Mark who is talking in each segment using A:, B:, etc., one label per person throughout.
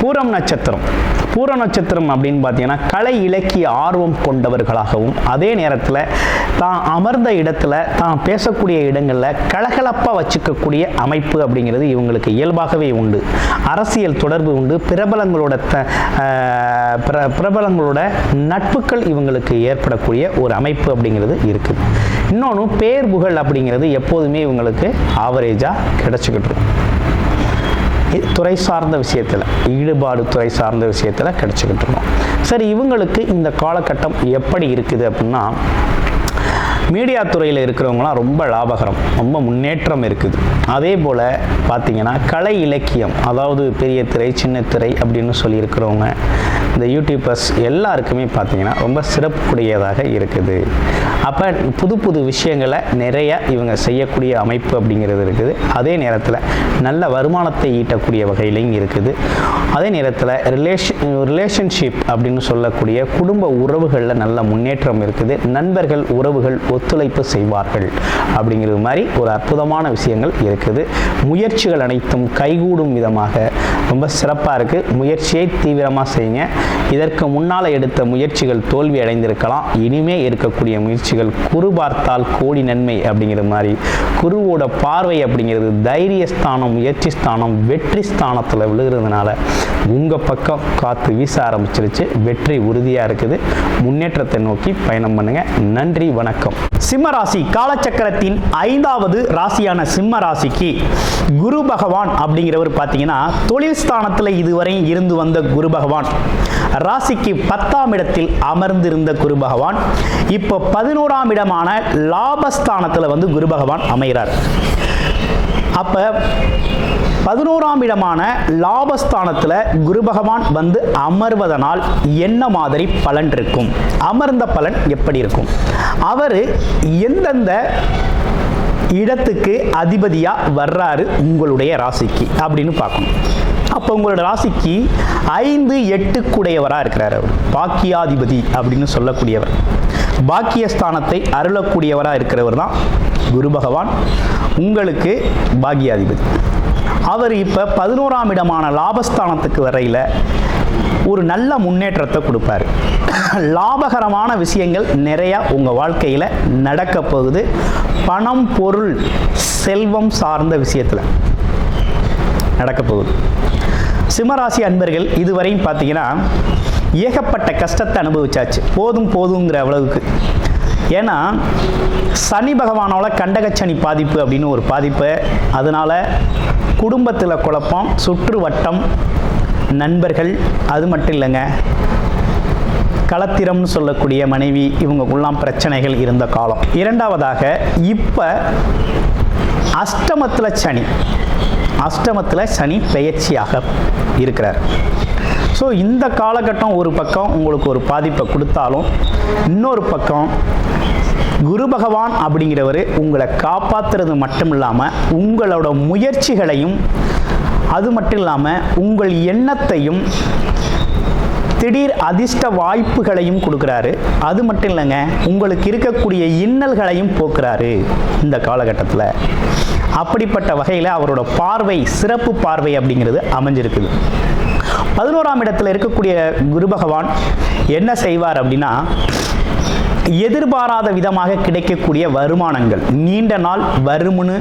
A: பூரம் நட்சத்திரம். பூர நட்சத்திரம் அப்படின்னு பார்த்தீங்கன்னா கலை இலக்கிய ஆர்வம் கொண்டவர்களாகவும் அதே நேரத்தில் தான் அமர்ந்த இடத்துல தான் பேசக்கூடிய இடங்களில் கலகலப்பாக வச்சுக்கக்கூடிய அமைப்பு அப்படிங்கிறது இவங்களுக்கு இயல்பாகவே உண்டு. அரசியல் தொடர்பு உண்டு. பிரபலங்களோட த பிர பிரபலங்களோட நட்புகள் இவங்களுக்கு ஏற்படக்கூடிய ஒரு அமைப்பு அப்படிங்கிறது இருக்குது இன்னொன்று பேர் புகழ் அப்படிங்கிறது எப்போதுமே இவங்களுக்கு ஆவரேஜாக கிடச்சிக்கிட்டு இருக்கும். துறை சார்ந்த விஷயத்தில் ஈடுபாடு துறை சார்ந்த விஷயத்தில் கிடச்சிக்கிட்டு இருக்கோம் சரி இவங்களுக்கு இந்த காலகட்டம் எப்படி இருக்குது அப்படின்னா மீடியா துறையில் இருக்கிறவங்களாம் ரொம்ப லாபகரம் ரொம்ப முன்னேற்றம் இருக்குது. அதே போல் பார்த்தீங்கன்னா கலை இலக்கியம் அதாவது பெரிய திரை சின்ன திரை அப்படின்னு சொல்லியிருக்கிறவங்க இந்த யூடியூபர்ஸ் எல்லாருக்குமே பார்த்தீங்கன்னா ரொம்ப சிறப்புக்குடையதாக இருக்குது. அப்போ புது புது விஷயங்களை நிறைய இவங்க செய்யக்கூடிய அமைப்பு அப்படிங்கிறது இருக்குது. அதே நேரத்தில் நல்ல வருமானத்தை ஈட்டக்கூடிய வகையிலையும் இருக்குது. அதே நேரத்தில் ரிலேஷன் ரிலேஷன்ஷிப் அப்படின்னு சொல்லக்கூடிய குடும்ப உறவுகளில் நல்ல முன்னேற்றம் இருக்குது. நண்பர்கள் உறவுகள் ஒத்துழைப்பு செய்வார்கள் அப்படிங்கிறது மாதிரி ஒரு அற்புதமான விஷயங்கள் இருக்குது. முயற்சிகள் அனைத்தும் கைகூடும் விதமாக ரொம்ப சிறப்பாக இருக்குது முயற்சியை தீவிரமாக செய்யுங்க. இதற்கு முன்னால் எடுத்த முயற்சிகள் தோல்வி அடைந்திருக்கலாம். இனிமே இருக்கக்கூடிய முயற்சிகள் குரு பார்த்தால் கோடி நன்மை அப்படிங்கிற மாதிரி. குருவோட பார்வை அப்படிங்கிறது தைரிய ஸ்தானம் முயற்சி ஸ்தானம் வெற்றி ஸ்தானத்தில் விழுகிறதுனால உங்கள் பக்கம் காற்று வீச ஆரம்பிச்சிருச்சு. வெற்றி உறுதியாக இருக்குது. முன்னேற்றத்தை நோக்கி பயணம் பண்ணுங்க. நன்றி வணக்கம். சிம்ம ராசி காலச்சக்கரத்தின் ஐந்தாவது ராசியான சிம்ம ராசிக்கு குரு பகவான் அப்படிங்கிறவர் பார்த்தீங்கன்னா தொழில் ஸ்தானத்தில் இதுவரை இருந்து வந்த குரு பகவான். ராசிக்கு பத்தாம் இடத்தில் அமர்ந்திருந்த குரு பகவான். இப்போ பதினோராம் இடமான லாபஸ்தானத்தில் வந்து குரு பகவான் அமைகிறார். அப்போ பதினோராம் இடமான லாபஸ்தானத்தில் குரு பகவான் வந்து அமர்வதனால் என்ன மாதிரி பலன் இருக்கும்? அமர்ந்த பலன் எப்படி இருக்கும்? அவர் எந்தெந்த இடத்துக்கு அதிபதியாக வர்றாரு உங்களுடைய ராசிக்கு அப்படின்னு பார்க்கணும். அப்போ உங்களோட ராசிக்கு ஐந்து எட்டுக்குடையவராக இருக்கிறார் அவர். பாக்கியாதிபதி அப்படின்னு சொல்லக்கூடியவர். பாக்கியஸ்தானத்தை அருளக்கூடியவராக இருக்கிறவர் தான் குரு பகவான். உங்களுக்கு பாக்கியாதிபதி. அவர் இப்போ பதினோராம் இடமான லாபஸ்தானத்துக்கு வரையில் ஒரு நல்ல முன்னேற்றத்தை கொடுப்பாரு. லாபகரமான விஷயங்கள் நிறையா உங்கள் வாழ்க்கையில் நடக்க போகுது. பணம் பொருள் செல்வம் சார்ந்த விஷயத்தில் நடக்க போகுது. சிம்மராசி அன்பர்கள் இதுவரையும் பார்த்தீங்கன்னா ஏகப்பட்ட கஷ்டத்தை அனுபவிச்சாச்சு. போதும் போதுங்கிற அளவுக்கு. ஏன்னா சனி பகவானோட கண்டகச்சனி பாதிப்பு அப்படின்னு ஒரு பாதிப்பு. அதனால குடும்பத்தில் குழப்பம் சுற்று வட்டம் நண்பர்கள் அது மட்டும் இல்லைங்க. களத்திரம்னு சொல்லக்கூடிய மனைவி இவங்களுக்குள்ளாம் பிரச்சனைகள் இருந்த காலம். இரண்டாவதாக இப்போ அஷ்டமத்தில் சனி. அஷ்டமத்தில் சனி பெயர்ச்சியாக இருக்கிறார். ஸோ இந்த காலகட்டம் ஒரு பக்கம் உங்களுக்கு ஒரு பாதிப்பை கொடுத்தாலும் இன்னொரு பக்கம் குரு பகவான் அப்படிங்கிறவர் உங்களை காப்பாற்றுறது மட்டும் இல்லாமல் உங்களோட முயற்சிகளையும் அது மட்டும் இல்லாமல் உங்கள் எண்ணத்தையும் திடீர் அதிர்ஷ்ட வாய்ப்புகளையும் கொடுக்குறாரு. அது மட்டும் இல்லைங்க உங்களுக்கு இருக்கக்கூடிய இன்னல்களையும் போக்குறாரு இந்த காலகட்டத்தில். அப்படிப்பட்ட வகையில் அவரோட பார்வை சிறப்பு பார்வை அப்படிங்கிறது அமைஞ்சிருக்குது. பதினோராம் இடத்துல இருக்கக்கூடிய குரு பகவான் என்ன செய்வார் அப்படின்னா எதிர்பாராத விதமாக கிடைக்கக்கூடிய வருமானங்கள். நீண்ட நாள் வருமுன்னு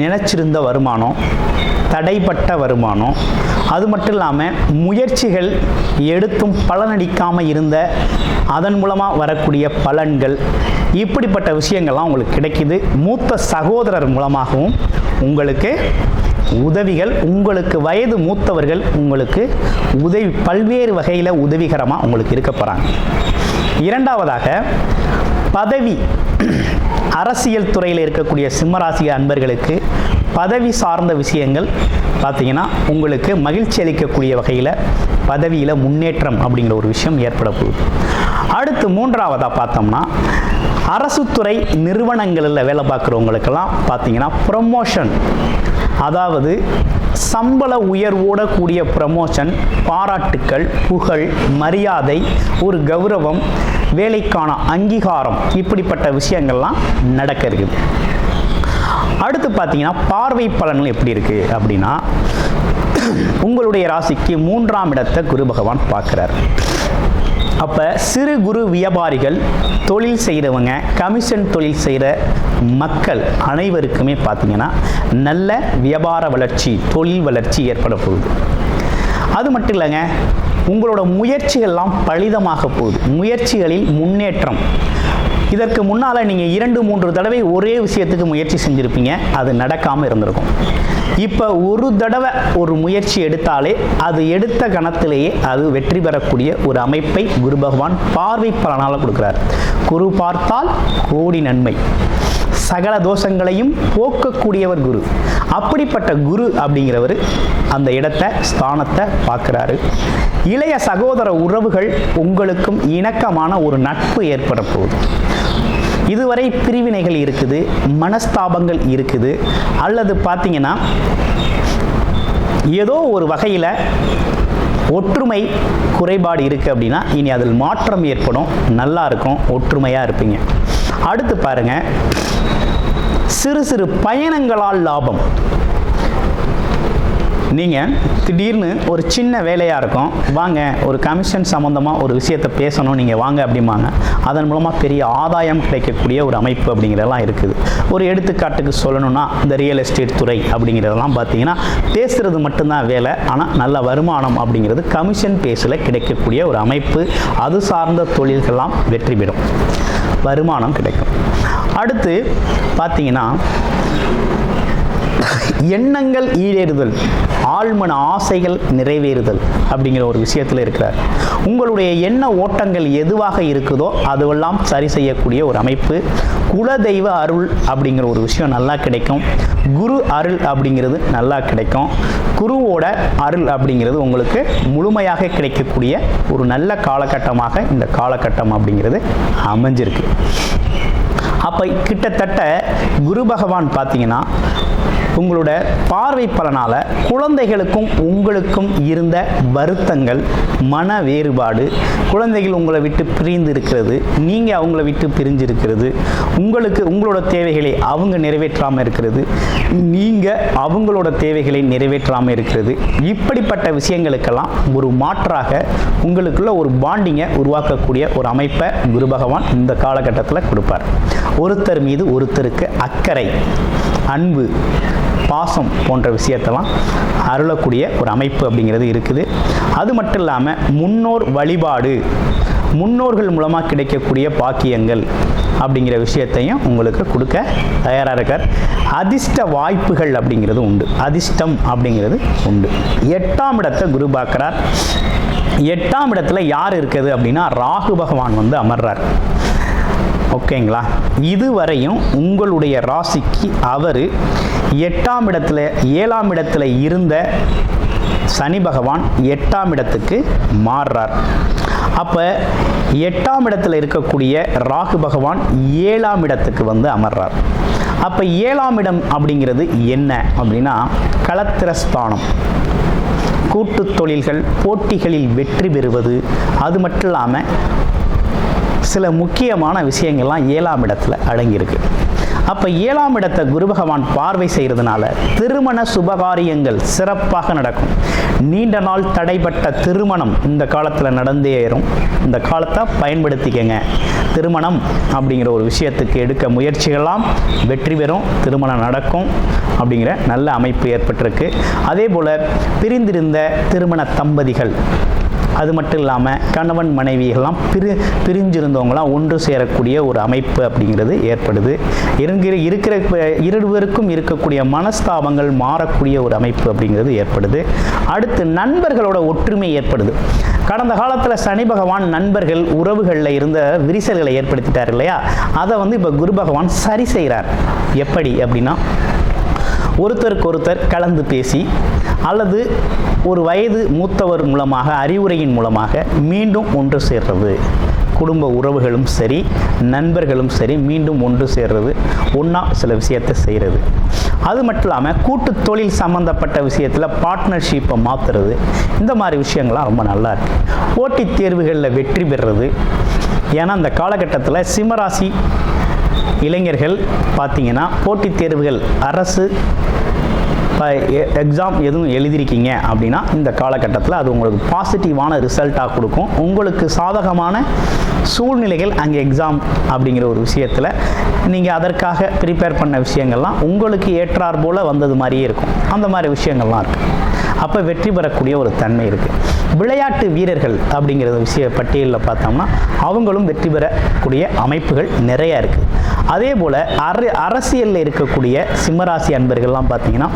A: நினைச்சிருந்த வருமானம் தடைப்பட்ட வருமானம் அது மட்டும் இல்லாமல் முயற்சிகள் எடுத்தும் பலனடிக்காமல் இருந்த அதன் மூலமாக வரக்கூடிய பலன்கள் இப்படிப்பட்ட விஷயங்கள்லாம் உங்களுக்கு கிடைக்கிது. மூத்த சகோதரர் மூலமாகவும் உங்களுக்கு உதவிகள் உங்களுக்கு வயது மூத்தவர்கள் உங்களுக்கு உதவி பல்வேறு வகையில் உதவிகரமாக உங்களுக்கு இருக்க போகிறாங்க இரண்டாவதாக பதவி அரசியல் துறையில் இருக்கக்கூடிய சிம்மராசி அன்பர்களுக்கு பதவி சார்ந்த விஷயங்கள் பார்த்தீங்கன்னா உங்களுக்கு மகிழ்ச்சி அளிக்கக்கூடிய வகையில் பதவியில் முன்னேற்றம் அப்படிங்கிற ஒரு விஷயம் ஏற்பட போகுது அடுத்து மூன்றாவதாக பார்த்தோம்னா அரசு துறை நிறுவனங்களில் வேலை பார்க்குறவங்களுக்கெல்லாம் பார்த்தீங்கன்னா ப்ரொமோஷன் அதாவது சம்பள உயர்வோட கூடிய ப்ரமோஷன் பாராட்டுக்கள் புகழ் மரியாதை ஒரு கௌரவம் வேலைக்கான அங்கீகாரம் இப்படிப்பட்ட விஷயங்கள்லாம் நடக்க இருக்குது அடுத்து பார்த்தீங்கன்னா பார்வை பலன்கள் எப்படி இருக்குது அப்படின்னா உங்களுடைய ராசிக்கு மூன்றாம் இடத்தை குரு பகவான் பார்க்குறார். அப்போ சிறு குறு வியாபாரிகள் தொழில் செய்கிறவங்க கமிஷன் தொழில் செய்கிற மக்கள் அனைவருக்குமே பார்த்திங்கன்னா நல்ல வியாபார வளர்ச்சி தொழில் வளர்ச்சி ஏற்பட போகுது. அது மட்டும் இல்லைங்க உங்களோட முயற்சிகள்லாம் பலிதமாக போகுது. முயற்சிகளில் முன்னேற்றம். இதற்கு முன்னால் நீங்கள் இரண்டு மூன்று தடவை ஒரே விஷயத்துக்கு முயற்சி செஞ்சுருப்பீங்க. அது நடக்காமல் இருந்திருக்கும். இப்போ ஒரு தடவை ஒரு முயற்சி எடுத்தாலே அது எடுத்த கணத்திலேயே அது வெற்றி பெறக்கூடிய ஒரு அமைப்பை குரு பகவான் பார்வை பலனால் கொடுக்குறார். குரு பார்த்தால் கோடி நன்மை. சகல தோஷங்களையும் போக்கக்கூடியவர் குரு. அப்படிப்பட்ட குரு அப்படிங்கிறவர் அந்த இடத்தை ஸ்தானத்தை பார்க்குறாரு. இளைய சகோதர உறவுகள் உங்களுக்கும் இணக்கமான ஒரு நட்பு ஏற்பட போகுது. இதுவரை பிரிவினைகள் இருக்குது மனஸ்தாபங்கள் இருக்குது அல்லது பார்த்தீங்கன்னா ஏதோ ஒரு வகையில் ஒற்றுமை குறைபாடு இருக்குது அப்படின்னா இனி அதில் மாற்றம் ஏற்படும் நல்லா இருக்கும் ஒற்றுமையாக இருப்பீங்க. அடுத்து பாருங்கள் சிறு சிறு பயணங்களால் லாபம். நீங்கள் திடீர்னு ஒரு சின்ன வேலையாக இருக்கும். வாங்க ஒரு கமிஷன் சம்மந்தமாக ஒரு விஷயத்தை பேசணும் நீங்கள் வாங்க அப்படிம்பாங்க. அதன் மூலமாக பெரிய ஆதாயம் கிடைக்கக்கூடிய ஒரு அமைப்பு அப்படிங்கிறதெல்லாம் இருக்குது. ஒரு எடுத்துக்காட்டுக்கு சொல்லணும்னா இந்த ரியல் எஸ்டேட் துறை அப்படிங்கிறதெல்லாம் பார்த்தீங்கன்னா பேசுகிறது மட்டும்தான் வேலை ஆனால் நல்ல வருமானம் அப்படிங்கிறது கமிஷன் பேஸில் கிடைக்கக்கூடிய ஒரு அமைப்பு. அது சார்ந்த தொழில்கள்லாம் வெற்றி பெறும். வருமானம் கிடைக்கும். அடுத்து பார்த்தீங்கன்னா எண்ணங்கள் ஈடேறுதல் ஆழ்மன ஆசைகள் நிறைவேறுதல் அப்படிங்கிற ஒரு விஷயத்தில் இருக்கிறார். உங்களுடைய எண்ண ஓட்டங்கள் எதுவாக இருக்குதோ அதுவெல்லாம் சரி செய்யக்கூடிய ஒரு அமைப்பு. குலதெய்வ அருள் அப்படிங்கிற ஒரு விஷயம் நல்லா கிடைக்கும். குரு அருள் அப்படிங்கிறது நல்லா கிடைக்கும். குருவோட அருள் அப்படிங்கிறது உங்களுக்கு முழுமையாக கிடைக்கக்கூடிய ஒரு நல்ல காலகட்டமாக இந்த காலகட்டம் அப்படிங்கிறது அமைஞ்சிருக்கு. அப்போ கிட்டத்தட்ட குரு பகவான் பார்த்தீங்கன்னா உங்களோட பார்வை பலனால குழந்தைகளுக்கும் உங்களுக்கும் இருந்த வருத்தங்கள் மன வேறுபாடு குழந்தைகள் உங்களை விட்டு பிரிந்து இருக்கிறது நீங்கள் அவங்கள விட்டு பிரிஞ்சு இருக்கிறது உங்களுக்கு உங்களோட தேவைகளை அவங்க நிறைவேற்றாமல் இருக்கிறது நீங்கள் அவங்களோட தேவைகளை நிறைவேற்றாமல் இருக்கிறது. இப்படிப்பட்ட விஷயங்களுக்கெல்லாம் ஒரு மாற்றாக உங்களுக்குள்ள ஒரு பாண்டிங்கை உருவாக்கக்கூடிய ஒரு அமைப்பை குரு பகவான் இந்த காலகட்டத்தில் கொடுப்பார். ஒருத்தர் மீது ஒருத்தருக்கு அக்கறை அன்பு பாசம் போன்ற விஷயத்தெல்லாம் அருளக்கூடிய ஒரு அமைப்பு அப்படிங்கிறது இருக்குது. அது மட்டும் இல்லாமல் முன்னோர் வழிபாடு முன்னோர்கள் மூலமாக கிடைக்கக்கூடிய பாக்கியங்கள் அப்படிங்கிற விஷயத்தையும் உங்களுக்கு கொடுக்க தயாராக இருக்கார். அதிர்ஷ்ட வாய்ப்புகள் அப்படிங்கிறது உண்டு. அதிர்ஷ்டம் அப்படிங்கிறது உண்டு. எட்டாம் இடத்தை குரு பார்க்குறார். எட்டாம் இடத்துல யார் இருக்குது அப்படின்னா ராகு பகவான் வந்து அமர்றார். ஓகேங்களா? இதுவரையும் உங்களுடைய ராசிக்கு அவர் எட்டாம் இடத்துல ஏழாம் இடத்துல இருந்த சனி பகவான் எட்டாம் இடத்துக்கு மாறுறார். அப்போ எட்டாம் இடத்துல இருக்கக்கூடிய ராகு பகவான் ஏழாம் இடத்துக்கு வந்து அமர்றார். அப்போ ஏழாம் இடம் அப்படிங்கிறது என்ன அப்படின்னா களத்திரஸ்தானம் கூட்டுத் தொழில்கள் போட்டிகளில் வெற்றி பெறுவது அது மட்டும் இல்லாமல் சில முக்கியமான விஷயங்கள்லாம் ஏழாம் இடத்துல அடங்கியிருக்கு. அப்போ ஏழாம் இடத்தை குரு பகவான் பார்வை செய்கிறதுனால திருமண சுபகாரியங்கள் சிறப்பாக நடக்கும். நீண்ட நாள் தடைப்பட்ட திருமணம் இந்த காலத்தில் நடந்தே ஏறும் இந்த காலத்தை பயன்படுத்திக்கங்க. திருமணம் அப்படிங்கிற ஒரு விஷயத்துக்கு எடுக்க முயற்சிகள்லாம் வெற்றி பெறும். திருமணம் நடக்கும் அப்படிங்கிற நல்ல அமைப்பு ஏற்பட்டிருக்கு. அதே போல் பிரிந்திருந்த திருமண தம்பதிகள் அது மட்டும் இல்லாமல் கணவன் மனைவிகள்லாம் பிரி பிரிஞ்சிருந்தவங்களாம் ஒன்று சேரக்கூடிய ஒரு அமைப்பு அப்படிங்கிறது ஏற்படுது. இருக்கிற இருக்கிற இருவருக்கும் இருக்கக்கூடிய மனஸ்தாபங்கள் மாறக்கூடிய ஒரு அமைப்பு அப்படிங்கிறது ஏற்படுது. அடுத்து நண்பர்களோட ஒற்றுமை ஏற்படுது. கடந்த காலத்தில் சனி பகவான் நண்பர்கள் உறவுகளில் இருந்த விரிசல்களை ஏற்படுத்திட்டார் இல்லையா? அதை வந்து இப்போ குரு பகவான் சரி செய்கிறார் எப்படி அப்படின்னா ஒருத்தருக்கு ஒருத்தர் கலந்து பேசி அல்லது ஒரு வயது மூத்தவர் மூலமாக அறிவுரையின் மூலமாக மீண்டும் ஒன்று சேர்றது. குடும்ப உறவுகளும் சரி நண்பர்களும் சரி மீண்டும் ஒன்று சேர்றது. ஒன்றா சில விஷயத்தை செய்கிறது அது மட்டும் இல்லாமல் கூட்டு தொழில் சம்மந்தப்பட்ட விஷயத்தில் பார்ட்னர்ஷிப்பை மாற்றுறது இந்த மாதிரி விஷயங்கள்லாம் ரொம்ப நல்லா இருக்குது போட்டித் தேர்வுகளில் வெற்றி பெறுறது. ஏன்னா அந்த காலகட்டத்தில் சிம்மராசி இளைஞர்கள் பார்த்திங்கன்னா போட்டித் தேர்வுகள் அரசு எக்ஸாம் எதுவும் எழுதியிருக்கீங்க அப்படின்னா இந்த காலகட்டத்தில் அது உங்களுக்கு பாசிட்டிவான ரிசல்ட்டாக கொடுக்கும். உங்களுக்கு சாதகமான சூழ்நிலைகள் அங்கே எக்ஸாம் அப்படிங்கிற ஒரு விஷயத்தில் நீங்கள் அதற்காக ப்ரிப்பேர் பண்ண விஷயங்கள்லாம் உங்களுக்கு ஏற்றார் போல் வந்தது மாதிரியே இருக்கும். அந்த மாதிரி விஷயங்கள்லாம் இருக்குது அப்போ வெற்றி பெறக்கூடிய ஒரு தன்மை இருக்குது விளையாட்டு வீரர்கள் அப்படிங்கிற விஷய பட்டியலில் பார்த்தோம்னா அவங்களும் வெற்றி பெறக்கூடிய அமைப்புகள் நிறையா இருக்குது அதே போல் அர அரசியலில் இருக்கக்கூடிய சிம்மராசி அன்பர்கள்லாம் பார்த்தீங்கன்னா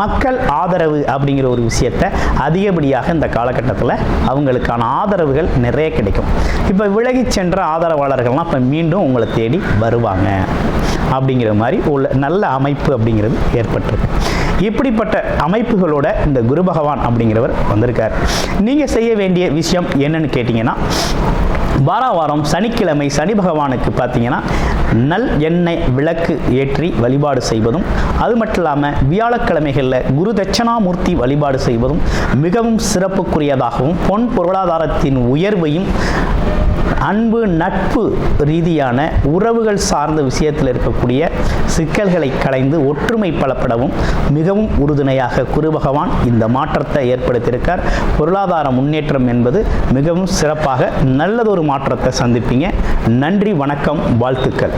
A: மக்கள் ஆதரவு அப்படிங்கிற ஒரு விஷயத்தை அதிகப்படியாக இந்த காலகட்டத்தில் அவங்களுக்கான ஆதரவுகள் நிறைய கிடைக்கும். இப்போ விலகி சென்ற ஆதரவாளர்கள்லாம் இப்போ மீண்டும் உங்களை தேடி வருவாங்க அப்படிங்கிற மாதிரி உள்ள நல்ல அமைப்பு அப்படிங்கிறது ஏற்பட்டிருக்கு. இப்படிப்பட்ட அமைப்புகளோட இந்த குரு பகவான் அப்படிங்கிறவர் வந்திருக்கார். நீங்கள் செய்ய வேண்டிய விஷயம் என்னன்னு கேட்டிங்கன்னா வார வாரம் சனிக்கிழமை சனி பகவானுக்கு பார்த்தீங்கன்னா நல் எண்ணெய் விளக்கு ஏற்றி வழிபாடு செய்வதும் அது மட்டும் இல்லாமல் வியாழக்கிழமைகளில் குரு தட்சணாமூர்த்தி வழிபாடு செய்வதும் மிகவும் சிறப்புக்குரியதாகவும் பொன் பொருளாதாரத்தின் உயர்வையும் அன்பு நட்பு ரீதியான உறவுகள் சார்ந்த விஷயத்தில் இருக்கக்கூடிய சிக்கல்களை களைந்து ஒற்றுமை பலப்படவும் மிகவும் உறுதுணையாக குரு பகவான் இந்த மாற்றத்தை ஏற்படுத்தியிருக்கார். பொருளாதார முன்னேற்றம் என்பது மிகவும் சிறப்பாக நல்லதொரு மாற்றத்தை சந்திப்பீங்க. நன்றி வணக்கம் வாழ்த்துக்கள்.